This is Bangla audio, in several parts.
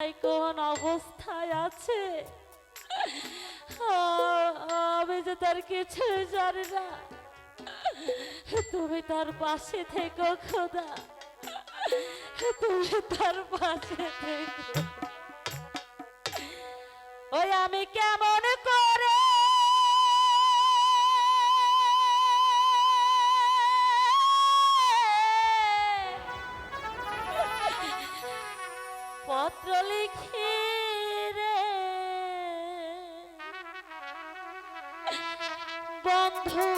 কোন অবস্থায় আছে? আমি যে তার কিছু জানি না। তুমি তার পাশে থেকো, খোদা। তুমি তার পাশে থেকো। ওই আমি কেমন করে পত্র লিখি রে। বন্ধু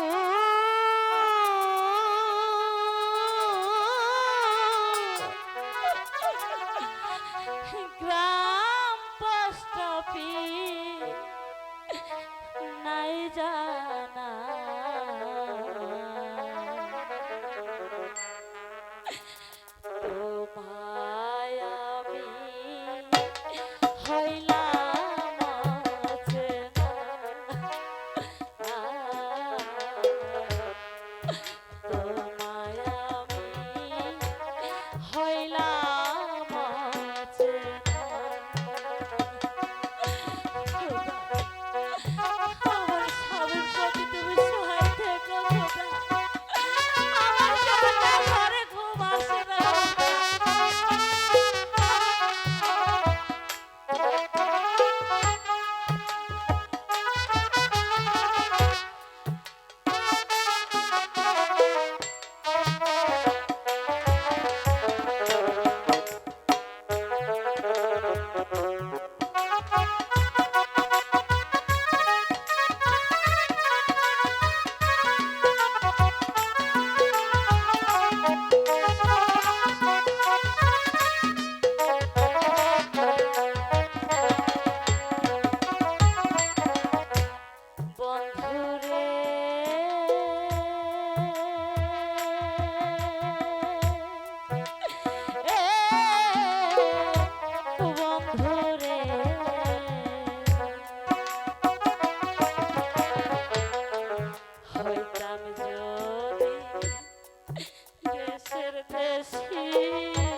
দেশের দেশি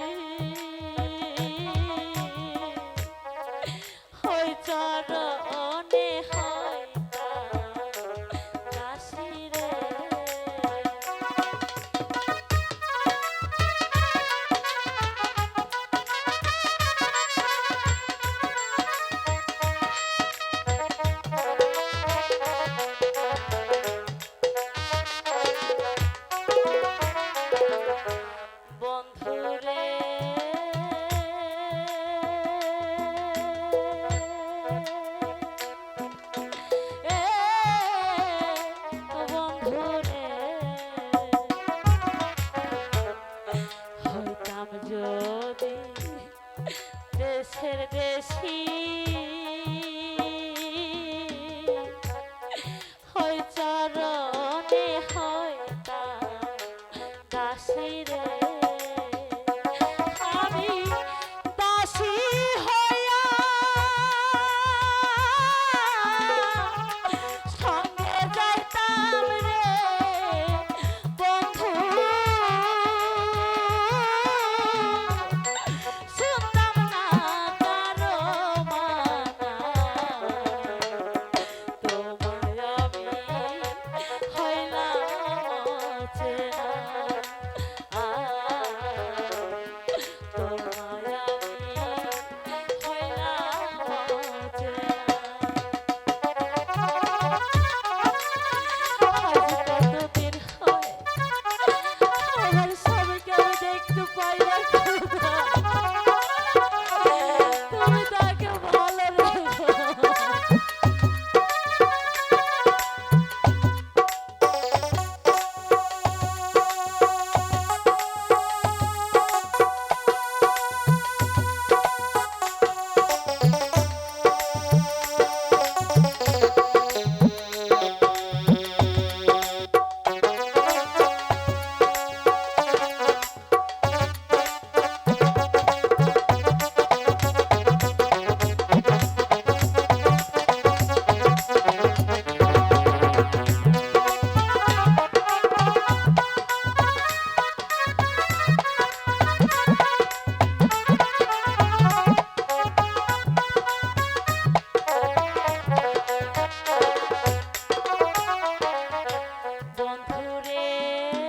দেশের দেশি হয় চরণে হয় তা দাসী রে fire.